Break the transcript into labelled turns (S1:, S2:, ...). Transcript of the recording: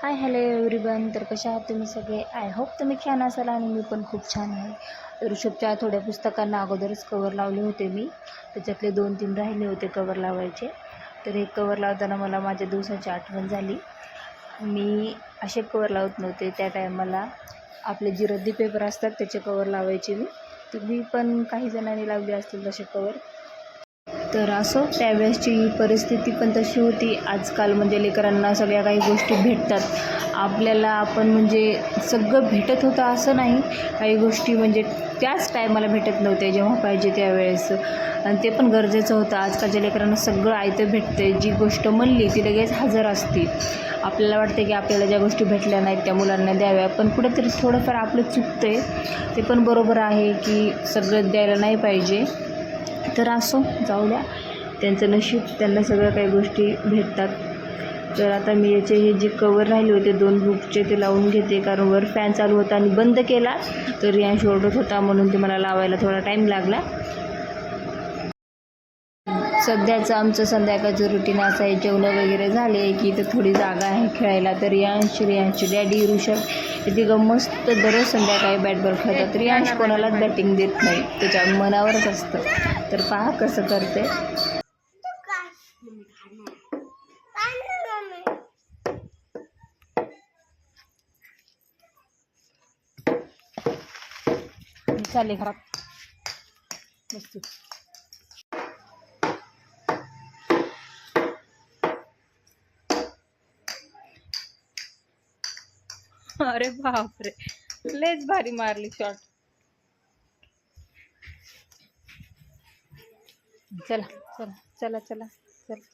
S1: Hi hello everyone तर कसे आहात तुम्ही सगळे? आय होप तुम्ही छान असाल आणि मी पण खूप छान आहे. ऋषभच्या थोड्या पुस्तकांना अगोदरच कवर लावले होते मी. त्याच्यातले दोन तीन राहिले होते कवर लावायचे. तर हे कवर लावताना मला माझ्या दिवसाची आठवण झाली. मी असे कवर लावत नव्हते. त्या टायमाला आपले जे रद्दी पेपर असतात त्याचे कवर लावायचे मी. तुम्ही पण काही जणांनी लावले असतील तसे कवर तर असो त्यावेळेसची परिस्थिती पण तशी होती. आजकाल म्हणजे लेकरांना सगळ्या काही गोष्टी भेटतात. आपल्याला आपण म्हणजे सगळं भेटत होतं असं नाही. काही गोष्टी म्हणजे त्याच टायमाला भेटत नव्हत्या जेव्हा पाहिजे त्यावेळेस. आणि ते पण गरजेचं होतं. आजकालच्या लेकरांना सगळं आयतं भेटते जी गोष्ट म्हणली ती लगेच हजर असते. आपल्याला वाटते की आपल्याला ज्या गोष्टी भेटल्या नाहीत त्या मुलांना द्याव्या. पण कुठेतरी थोडंफार आपलं चुकतं आहे ते पण बरोबर आहे की सगळं द्यायला नाही पाहिजे. तर असो जाऊ द्या. त्यांचं नशीब त्यांना सगळ्या काही गोष्टी भेटतात. तर आता मी याचे हे जे कवर राहिले होते दोन बुकचे ते लावून घेते. कारण वर फॅन चालू होता आणि बंद केला. तर यांश शॉर्टच होता म्हणून ते मला लावायला थोडा टाईम लागला. सध्याचं आमचं संध्याकाळचं रुटीन असं आहे. जेवणं वगैरे झाले की इथं थोडी जागा आहे खेळायला. तर रियांश रियांश डॅडी ऋषभ हे तिघं मस्त दररोज संध्याकाळी बॅट बॉल खेळतात रियांश कोणालाच बॅटिंग देत नाही. त्याच्या मनावरच असतं. तर पहा कसं करते चालेल घरात मस्त. अरे बापरे. लेच भारी मारली शॉट चला चला चला चला चला.